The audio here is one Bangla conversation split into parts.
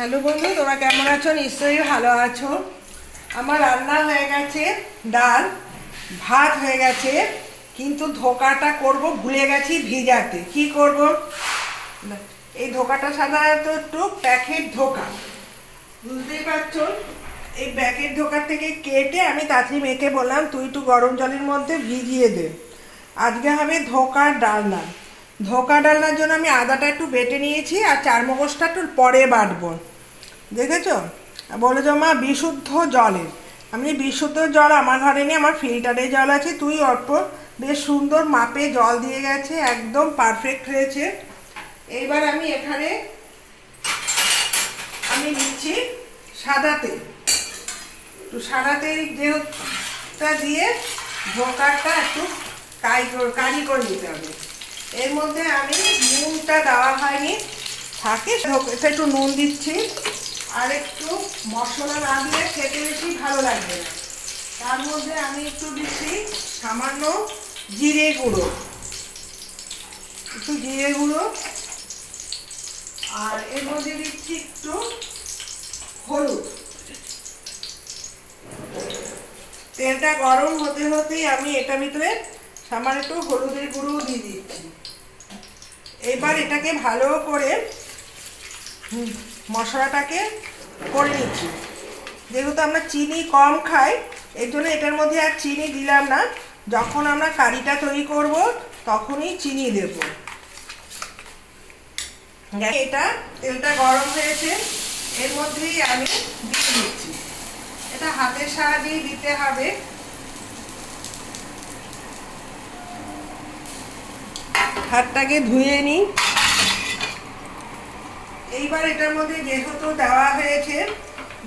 হ্যালো বন্ধু, তোমরা কেমন আছো? নিশ্চয়ই ভালো আছো। আমার রান্না হয়ে গেছে, ডাল, ভাত হয়ে গেছে, কিন্তু ধোকাটা করব ভুলে গেছি ভিজাতে। কি করব? এই ধোকাটা সাধারণত একটু প্যাকেট ধোকা। বুঝতেই পারছ? এই প্যাকেট ধোকার থেকে কেটে আমি তাঁতরি মেখে বললাম, তুই একটু গরম জলের মধ্যে ভিজিয়ে দে। আজকে হবে ধোকার ডালনা। ধোকা ডালনার জন্য আমি আদাটা একটু বেটে নিয়েছি আর চার মগজটা একটু পরে বাটবো। দেখেছ? বলে যে মা, বিশুদ্ধ জলের। আমি বিশুদ্ধ জল আমার ঘরে নিয়ে আমার ফিল্টারে জল আছে। তুই অল্প, বেশ সুন্দর মাপে জল দিয়ে গেছে, একদম পারফেক্ট হয়েছে। এইবার আমি এখানে, আমি নিচ্ছি সাদা তেল। একটু সাদা তেল যেহেতুটা দিয়ে ধোকারটা একটু কাই কারি, করে নিতে হবে। এর মধ্যে আমি নুনটা দেওয়া হয়নি। থাকে একটু নুন দিচ্ছি। আর একটু মশলা দিলে খেতে বেশি ভালো লাগবে তার মধ্যে আমি একটু দিচ্ছি সামান্য জিরে গুঁড়ো। একটু জিরে গুঁড়ো। আর এর মধ্যে দিচ্ছি একটু হলুদ। তেলটা গরম হতে হতেই আমি এটা ভিতরে সামান্য একটু হলুদের গুঁড়ো দিয়ে দিচ্ছি। এবার এটাকে ভালো করে হুম, মশলাটাকে করে নিচ্ছি। যেহেতু আমরা চিনি কম খাই, এর জন্য এটার মধ্যে আর চিনি দিলাম না। যখন আমরা কারিটা তৈরি করব, তখনই চিনি দেব। এটা তেলটা গরম হয়েছে, এর মধ্যেই আমি দিয়ে দিচ্ছি। এটা হাতের সাহায্যেই দিতে হবে। হাতটাকে ধুয়ে নিই। এইবার এটার মধ্যে যেহেতু দেওয়া হয়েছে,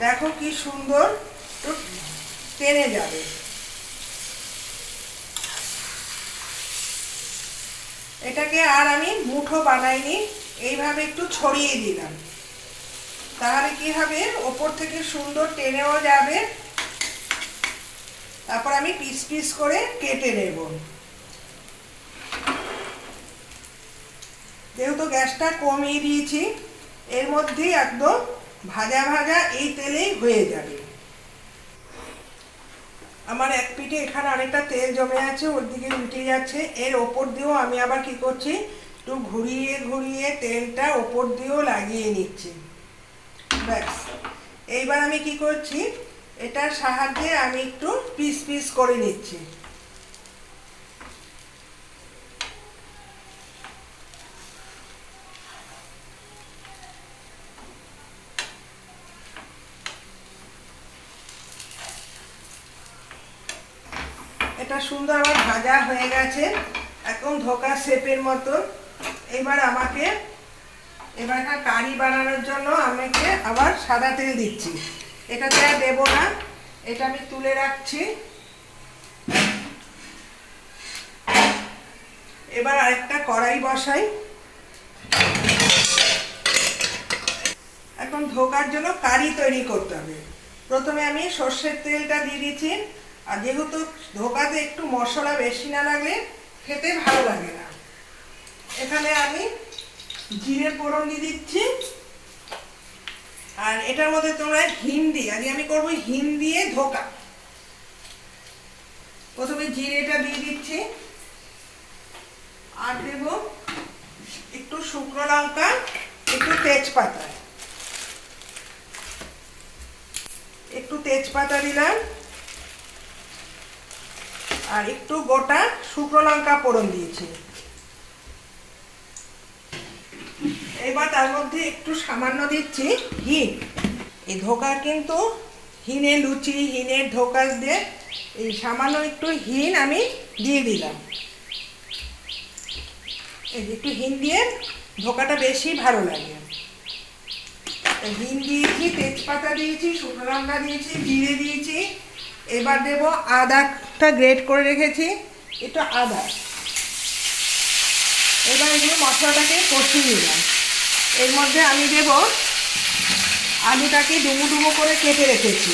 দেখো কি সুন্দর টেনে যাবে। এটাকে আর আমি মুঠো বানাইনি, এইভাবে একটু ছড়িয়ে দিলাম। তাহলে কি হবে? ওপর থেকে সুন্দর টেনেও যাবে। তারপর আমি পিস পিস করে কেটে নেব। যেহেতু গ্যাসটা কমিয়ে দিয়েছি এর মধ্যেই একদম ভাজা ভাজা এই তেলেই হয়ে যাবে। আমার এক পিঠে এখানে অনেকটা তেল জমে আছে, ওর দিকে উঠে যাচ্ছে। এর ওপর দিয়েও আমি আবার কি করছি, একটু ঘুরিয়ে ঘুরিয়ে তেলটা ওপর দিয়েও লাগিয়ে নিচ্ছি। ব্যাস। এইবার আমি কি করছি, এটার সাহায্যে আমি একটু পিস পিস করে নিচ্ছি। এটা সুন্দর আমার ভাজা হয়ে গেছে এখন ধোকা শেপের মতো এবার আমাকে, এবার একটা কারি বানানোর জন্য আমাকে আবার সাদা তেল দিচ্ছি। এটাতে আর দেবো না, এটা আমি তুলে রাখছি। এবার আরেকটা কড়াই বসাই। এখন ধোকার জন্য কারি তৈরি করতে হবে। প্রথমে আমি সর্ষের তেলটা দিয়ে দিচ্ছি। আর যেহেতু ধোকাতে একটু মশলা বেশি না লাগলে খেতে ভালো লাগে না। এখানে আমি জিরে ফোড়ন দিয়ে দিচ্ছি। আর এটার মধ্যে তোমরা হিম দিয়ে, আজকে আমি করব হিম দিয়ে ধোকা। প্রথমে জিরেটা দিয়ে দিচ্ছি। আর দেব একটু শুকনো লঙ্কা, একটু তেজপাতা। একটু তেজপাতা দিলাম। আর একটু গোটা শুকনো লঙ্কা ফোড়ন দিয়েছি। এবার তার মধ্যে একটু সামান্য দিচ্ছি হিন এই ধোকা কিন্তু হিনে লুচি হিনের ধোকা দিয়ে এই সামান্য একটু হিন আমি দিয়ে দিলাম। এই একটু হিন দিয়ে ধোকাটা বেশি ভালো লাগে। হিন দিয়েছি, তেজপাতা দিয়েছি, শুকনো লঙ্কা দিয়েছি, জিরে দিয়েছি। এবার দেব আদাটা গ্রেট করে রেখেছি একটু আদা। এবার এগুলো মশলাটাকে কষিয়ে নিলাম। এর মধ্যে আমি দেব আলুটাকে ডুমো ডুমো করে কেটে রেখেছি।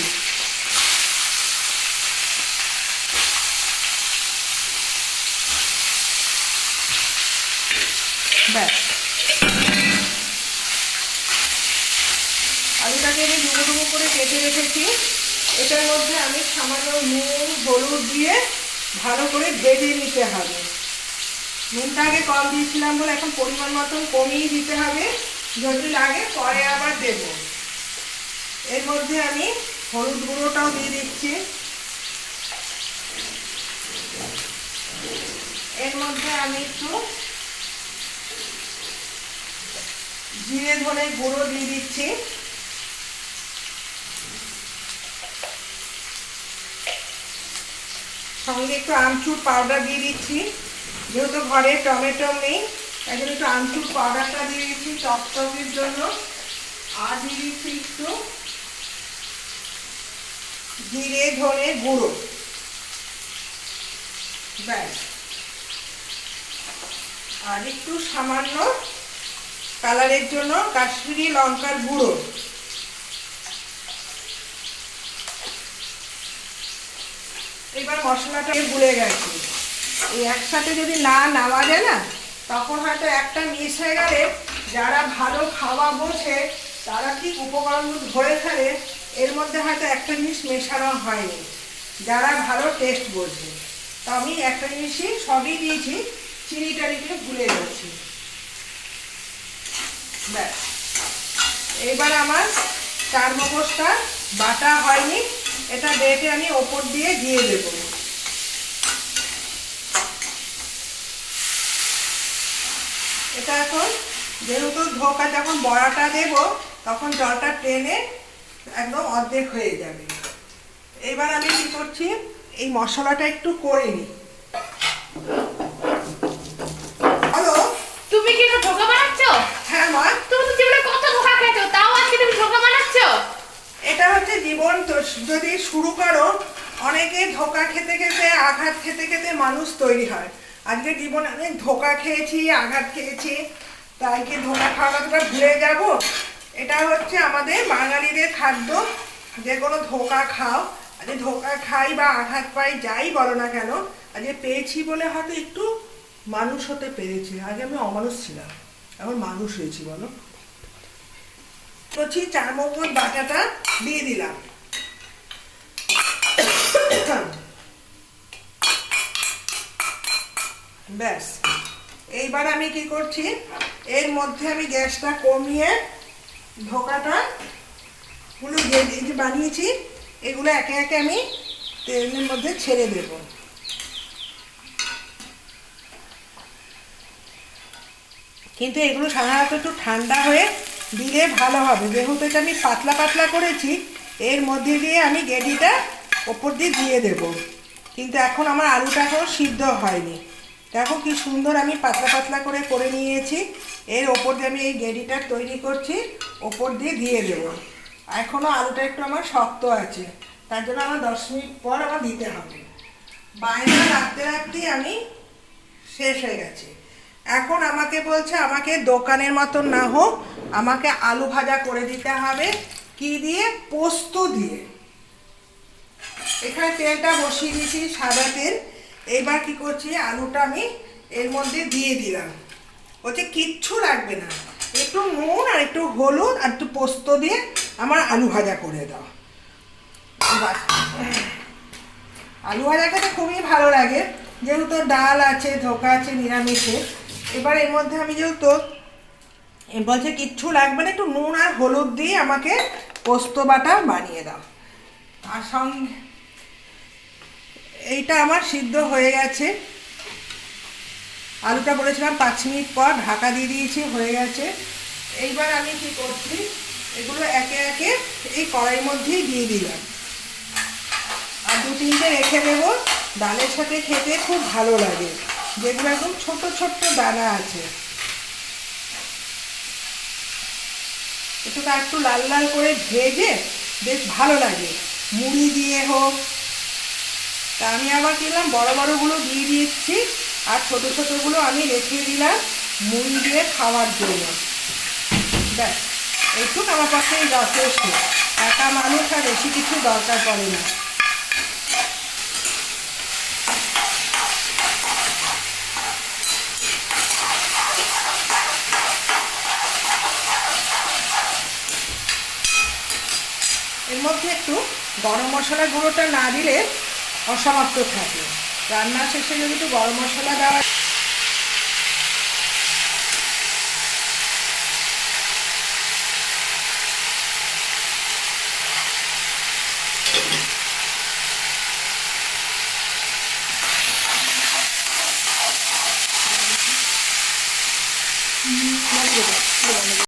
ব্যাস। আলুটাকে আমি ডুবো ডুবো করে কেটে রেখেছি। এটার মধ্যে আমি সামান্য নুন, হলুদ দিয়ে ভালো করে ভেজে নিতে হবে। নুনটা আগে কম দিয়েছিলাম বলে এখন পরিমাণ মতন কমিয়ে দিতে হবে। যদি লাগে পরে আবার দেব। এর মধ্যে আমি হলুদ গুঁড়োটাও দিয়ে দিচ্ছি। এর মধ্যে আমি একটু জিরে ধনে গুঁড়ো দিয়ে দিচ্ছি। সঙ্গে একটু আমচুর পাউডার দিয়ে দিচ্ছি। যেহেতু ঘরে টমেটো নেই, তাই জন্য একটু আমচুর পাউডারটা দিয়ে দিচ্ছি চকচকের জন্য। আর দিয়ে দিচ্ছি একটু জিরে, ধনে গুঁড়ো। ব্যাস। আর একটু সামান্য কালারের জন্য কাশ্মীরি লঙ্কার গুঁড়ো। এবার মশলাটা গুলে গেছে। এই একসাথে যদি না নামা যায় না, তখন হয়তো একটা মিস হয়ে গেলে যারা ভালো খাওয়া বোঝে তারা ঠিক উপকরণগুলো ধরে ফেলে, এর মধ্যে হয়তো একটা জিনিস মেশানো হয়নি। যারা ভালো টেস্ট বোঝে। তো আমি একটা জিনিসই সবই দিয়েছি চিনি টানিকে ভুলে গেছি ব্যাস। এবার আমার চার মগজটা বাটা হয়নি। এটা বেটে আমি ওপর দিয়ে দিয়ে দেব। এটা এখন যেহেতু ধোকা যখন বড়াটা দেব, তখন জলটা টেনে একদম অর্ধেক হয়ে যাবে। এবার আমি কি করছি, এই মশলাটা একটু করে নিই হ্যালো তুমি কি এটা ধোকা বানাচ্ছ হ্যাঁ মা তুমি তো জীবনে কত ধোকা খেয়েছো তাও আজকে তুমি ধোকা বানাচ্ছ এটা হচ্ছে জীবন তো যদি শুরু করো, অনেকে ধোকা খেতে খেতে আঘাত খেতে খেতে মানুষ তৈরি হয়। আজকে জীবনে অনেক ধোকা খেয়েছি, আঘাত খেয়েছি, তাই কি ধোকা খাওয়াটা ভুলে যাব? এটা হচ্ছে আমাদের বাঙালিদের খাদ্য। যে কোনো ধোকা খাও, আজকে ধোকা খাই বা আঘাত পাই, যাই বলো না কেন, আজকে পেয়েছি বলে হয়তো একটু মানুষ হতে পেরেছি। আগে আমি অমানুষ ছিলাম, এখন মানুষ হয়েছি, বলো। করছি চার মগজ বাটাটা দিয়ে দিলাম। ব্যাস। এইবার আমি কি করছি, এর মধ্যে আমি গ্যাসটা কমিয়ে ধোকাটা গুলো যে বানিয়েছি, এগুলো একে একে আমি তেলের মধ্যে ছেড়ে দেবো। কিন্তু এগুলো সাধারণত একটু ঠান্ডা হয়ে দিলে ভালো হবে। যেহেতু এটা আমি পাতলা পাতলা করেছি, এর মধ্যে দিয়ে আমি গেডিটা ওপর দিয়ে দিয়ে দেব। কিন্তু এখন আমার আলুটা এখনও সিদ্ধ হয়নি। দেখো কি সুন্দর আমি পাতলা পাতলা করে করে নিয়েছি। এর ওপর দিয়ে আমি এই গেডিটা তৈরি করছি, ওপর দিয়ে দিয়ে দেব। এখনও আলুটা একটু আমার শক্ত আছে, তার জন্য আমার দশ মিনিট পর আমার দিতে হবে। বাইরে রাখতে রাখতেই আমি শেষ হয়ে গেছে। এখন আমাকে বলছে, আমাকে দোকানের মতন না হোক, আমাকে আলু ভাজা করে দিতে হবে। কি দিয়ে? পোস্ত দিয়ে। এখানে তেলটা বসিয়ে দিয়েছি সাদা তেল। এইবার কি করছি আলুটা আমি এর মধ্যে দিয়ে দিলাম। বলছে, কিচ্ছু লাগবে না। একটু নুন আর একটু হলুদ আর একটু পোস্ত দিয়ে আমার আলু ভাজা করে দাও। আলু ভাজা খেতে খুবই ভালো লাগে। যেহেতু ডাল আছে, ধোকা আছে, নিরামিষে এবার এর মধ্যে আমি যেহেতু বলছে, কিচ্ছু লাগবে না, একটু নুন আর হলুদ দিয়ে আমাকে পোস্ত বাটা বানিয়ে দাও। আর সঙ্গে এইটা আমার সিদ্ধ হয়ে গেছে। আলুটা বলেছিলাম পাঁচ মিনিট পর, ঢাকা দিয়ে দিয়েছি, হয়ে গেছে। এইবার আমি কি করছি, এগুলো একে একে এই কড়াইয়ের মধ্যেই দিয়ে দিলাম। আর দু তিনটে রেখে দেবো। ডালের সাথে খেতে খুব ভালো লাগে। যেগুলো একদম ছোট ছোট্ট দানা আছে। একটু একটু লাল লাল করে ভেজে বেশ ভালো লাগে। মুড়ি দিয়ে হোক তা আমি আবার কিনলাম বড় বড়গুলো দিয়ে দিচ্ছি আর ছোট ছোটোগুলো আমি রেখে দিলাম মুড়ি দিয়ে খাওয়ার জন্য। ব্যাস, একটু আমার পক্ষে যথেষ্ট একা মানুষ আর বেশি কিছু দরকার পড়ে না। এর মধ্যে একটু গরম মশলা গুঁড়োটা না দিলে অসমাপ্ত থাকে। রান্না শেষে যদি একটু গরম মশলা দেওয়া